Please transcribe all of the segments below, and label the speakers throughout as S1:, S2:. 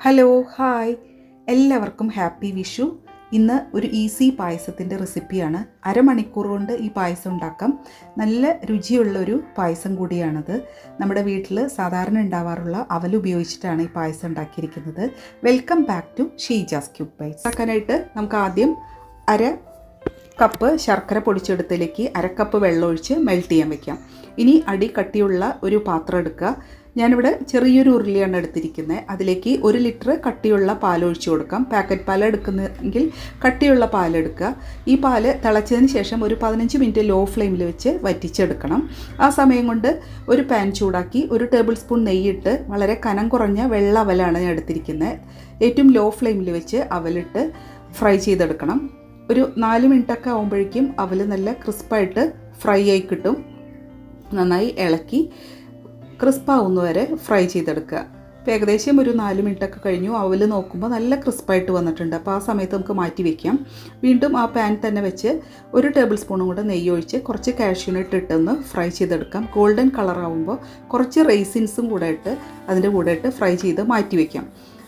S1: Hello hi. എല്ലാവർക്കും happy Vishu. ഇന്ന് ഒരു ഈസി പായസത്തിന്റെ റെസിപ്പിയാണ്. അരമണിക്കൂർ കൊണ്ട് ഈ പായസം ഉണ്ടാക്കാം. നല്ല രുചിയുള്ള ഒരു പായസം കൂടിയാണത്. നമ്മുടെ വീട്ടിൽ സാധാരണ ഉണ്ടാവാറുള്ള അവൽ ഉപയോഗിച്ചിട്ടാണ് ഈ പായസം ഉണ്ടാക്കിയിരിക്കുന്നത്. Welcome back to Sheeja's cube പൈസ ഉണ്ടാക്കാനായിട്ട് നമുക്ക് ആദ്യം അര കപ്പ് ശർക്കര പൊടിച്ചെടുത്തിലേക്ക് അരക്കപ്പ് വെള്ളം ഒഴിച്ച് മെൽറ്റ് ചെയ്യാൻ വെക്കാം. ഇനി അടി കട്ടിയുള്ള ഒരു പാത്രം എടുക്കുക. ഞാനിവിടെ ചെറിയൊരു ഉരുളിയാണ് എടുത്തിരിക്കുന്നത്. അതിലേക്ക് ഒരു ലിറ്റർ കട്ടിയുള്ള പാൽ ഒഴിച്ചു കൊടുക്കാം. പാക്കറ്റ് പാൽ എടുക്കുന്നെങ്കിൽ കട്ടിയുള്ള പാൽ എടുക്കുക. ഈ പാൽ തിളച്ചതിന് ശേഷം ഒരു പതിനഞ്ച് മിനിറ്റ് ലോ ഫ്ലെയിമിൽ വെച്ച് വറ്റിച്ചെടുക്കണം. ആ സമയം കൊണ്ട് ഒരു പാൻ ചൂടാക്കി ഒരു ടേബിൾ സ്പൂൺ നെയ്യിട്ട് വളരെ കനം കുറഞ്ഞ വെള്ള അവലാണ് ഞാൻ എടുത്തിരിക്കുന്നത്. ഏറ്റവും ലോ ഫ്ലെയിമിൽ വെച്ച് അവലിട്ട് ഫ്രൈ ചെയ്തെടുക്കണം. ഒരു നാല് മിനിറ്റൊക്കെ ആകുമ്പോഴേക്കും അവൽ നല്ല ക്രിസ്പായിട്ട് ഫ്രൈ ആയി കിട്ടും. നന്നായി ഇളക്കി ക്രിസ്പാവുന്ന വരെ ഫ്രൈ ചെയ്തെടുക്കുക. ഇപ്പോൾ ഏകദേശം ഒരു നാല് മിനിറ്റൊക്കെ കഴിഞ്ഞു. അവൽ നോക്കുമ്പോൾ നല്ല ക്രിസ്പായിട്ട് വന്നിട്ടുണ്ട്. അപ്പോൾ ആ സമയത്ത് നമുക്ക് മാറ്റി വെക്കാം. വീണ്ടും ആ പാൻ തന്നെ വെച്ച് ഒരു ടേബിൾ സ്പൂണും കൂടെ നെയ്യ് ഒഴിച്ച് കുറച്ച് കാഷ്യൂനട്ട് ഇട്ടൊന്ന് ഫ്രൈ ചെയ്തെടുക്കാം. ഗോൾഡൻ കളർ ആവുമ്പോൾ കുറച്ച് റേസിൻസും കൂടെ ഇട്ട് അതിന്റെ കൂടെ ഇട്ട് ഫ്രൈ ചെയ്ത് മാറ്റി വെക്കാം.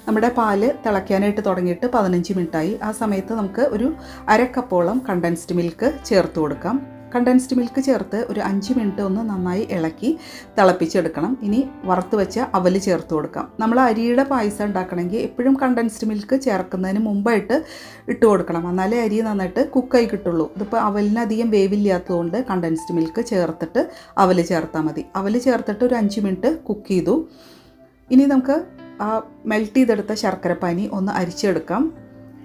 S1: നമ്മുടെ പാൽ തിളയ്ക്കാനായിട്ട് തുടങ്ങിയിട്ട് പതിനഞ്ച് മിനിറ്റായി. ആ സമയത്ത് നമുക്ക് ഒരു അര കപ്പോളം കണ്ടൻസ്ഡ് മിൽക്ക് ചേർത്ത് കൊടുക്കാം. കണ്ടൻസ്ഡ് മിൽക്ക് ചേർത്ത് ഒരു അഞ്ച് മിനിറ്റ് ഒന്ന് നന്നായി ഇളക്കി തിളപ്പിച്ചെടുക്കണം. ഇനി വറുത്ത് വെച്ച അവൽ ചേർത്ത് കൊടുക്കാം. നമ്മൾ അരിയുടെ പായസം ഉണ്ടാക്കണമെങ്കിൽ എപ്പോഴും കണ്ടൻസ്ഡ് മിൽക്ക് ചേർക്കുന്നതിന് മുമ്പായിട്ട് ഇട്ട് കൊടുക്കണം. എന്നാലേ അരി നന്നായിട്ട് കുക്കായി കിട്ടുള്ളൂ. ഇതിപ്പോൾ അവലിന് അധികം വേവില്ലാത്തതുകൊണ്ട് കണ്ടൻസ്ഡ് മിൽക്ക് ചേർത്തിട്ട് അവൽ ചേർത്താൽ മതി. അവൽ ചേർത്തിട്ട് ഒരു അഞ്ച് മിനിറ്റ് കുക്ക് ചെയ്തു. ഇനി നമുക്ക് ആ മെൽറ്റ് ചെയ്തെടുത്ത ശർക്കരപ്പാനി ഒന്ന് അരിച്ചെടുക്കാം.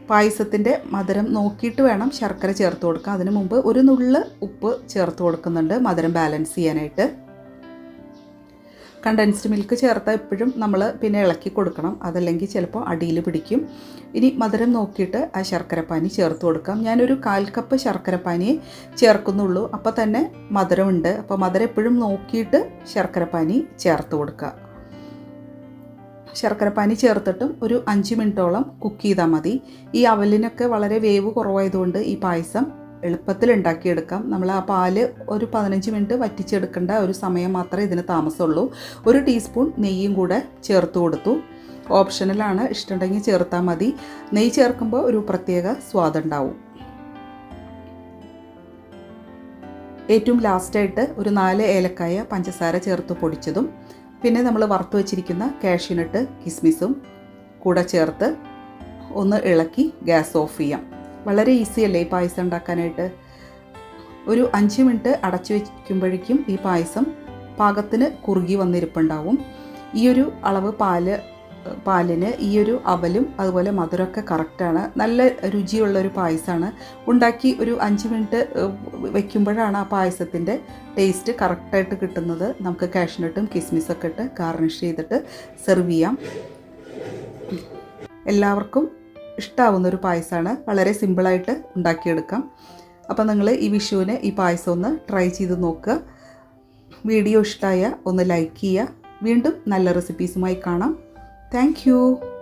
S1: പായസത്തിന്റെ മധുരം നോക്കിയിട്ട് വേണം ശർക്കര ചേർത്ത് കൊടുക്കാൻ. അതിനു മുമ്പ് ഒരു നുള്ള് ഉപ്പ് ചേർത്ത് കൊടുക്കുന്നുണ്ട് മധുരം ബാലൻസ് ചെയ്യാനായിട്ട്. കണ്ടൻസ്ഡ് മിൽക്ക് ചേർത്താൽ എപ്പോഴും നമ്മൾ പിന്നെ ഇളക്കി കൊടുക്കണം. അതല്ലെങ്കിൽ ചിലപ്പോൾ അടിയിൽ പിടിക്കും. ഇനി മധുരം നോക്കിയിട്ട് ആ ശർക്കരപ്പാനി ചേർത്ത് കൊടുക്കാം. ഞാനൊരു കാൽ കപ്പ് ശർക്കരപ്പാനി ചേർക്കുന്നുള്ളൂ. അപ്പോൾ തന്നെ മധുരമുണ്ട്. അപ്പോൾ മധുരം എപ്പോഴും നോക്കിയിട്ട് ശർക്കരപ്പാനി ചേർത്ത് കൊടുക്കുക. ശർക്കരപ്പാനി ചേർത്തിട്ടും ഒരു അഞ്ച് മിനിറ്റോളം കുക്ക് ചെയ്താൽ മതി. ഈ അവലിനൊക്കെ വളരെ വേവ് കുറവായതുകൊണ്ട് ഈ പായസം എളുപ്പത്തിൽ ഉണ്ടാക്കിയെടുക്കാം. നമ്മൾ ആ പാൽ ഒരു പതിനഞ്ച് മിനിറ്റ് വറ്റിച്ചെടുക്കേണ്ട ഒരു സമയം മാത്രമേ ഇതിന് താമസമുള്ളൂ. ഒരു ടീസ്പൂൺ നെയ്യും കൂടെ ചേർത്ത് കൊടുത്തു. ഓപ്ഷനലാണ് ഇഷ്ടമുണ്ടെങ്കിൽ ചേർത്താൽ മതി. നെയ്യ് ചേർക്കുമ്പോൾ ഒരു പ്രത്യേക സ്വാദുണ്ടാവും ഏറ്റവും ലാസ്റ്റായിട്ട് ഒരു നാല് ഏലക്കായ പഞ്ചസാര ചേർത്ത് പൊടിച്ചതും പിന്നെ നമ്മൾ വറുത്ത് വെച്ചിരിക്കുന്ന കാഷ്യൂനട്ട് കിസ്മിസും കൂടെ ചേർത്ത് ഒന്ന് ഇളക്കി ഗ്യാസ് ഓഫ് ചെയ്യാം. വളരെ ഈസി അല്ലേ ഈ പായസം ഉണ്ടാക്കാനായിട്ട്? ഒരു അഞ്ച് മിനിറ്റ് അടച്ചു വയ്ക്കുമ്പോഴേക്കും ഈ പായസം പാകത്തിന് കുറുകി വന്നിരിപ്പുണ്ടാവും. ഈ ഒരു അളവ് പാൽ പാലിന് ഈ ഒരു അവലും അതുപോലെ മധുരമൊക്കെ കറക്റ്റാണ് നല്ല രുചിയുള്ളൊരു പായസമാണ്. ഉണ്ടാക്കി ഒരു അഞ്ച് മിനിറ്റ് വെക്കുമ്പോഴാണ് ആ പായസത്തിന്റെ ടേസ്റ്റ് കറക്റ്റായിട്ട് കിട്ടുന്നത്. നമുക്ക് കാഷ്നട്ടും കിസ്മിസൊക്കെ ഇട്ട് ഗാർണിഷ് ചെയ്തിട്ട് സെർവ് ചെയ്യാം. എല്ലാവർക്കും ഇഷ്ടാവുന്ന ഒരു പായസമാണ്. വളരെ സിമ്പിളായിട്ട് ഉണ്ടാക്കിയെടുക്കാം. അപ്പോൾ നിങ്ങൾ ഈ വിഷുവിന് ഈ പായസം ഒന്ന് ട്രൈ ചെയ്ത് നോക്കുക. വീഡിയോ ഇഷ്ടമായ ഒന്ന് ലൈക്ക് ചെയ്യുക. വീണ്ടും നല്ല റെസിപ്പീസുമായി കാണാം. Thank you.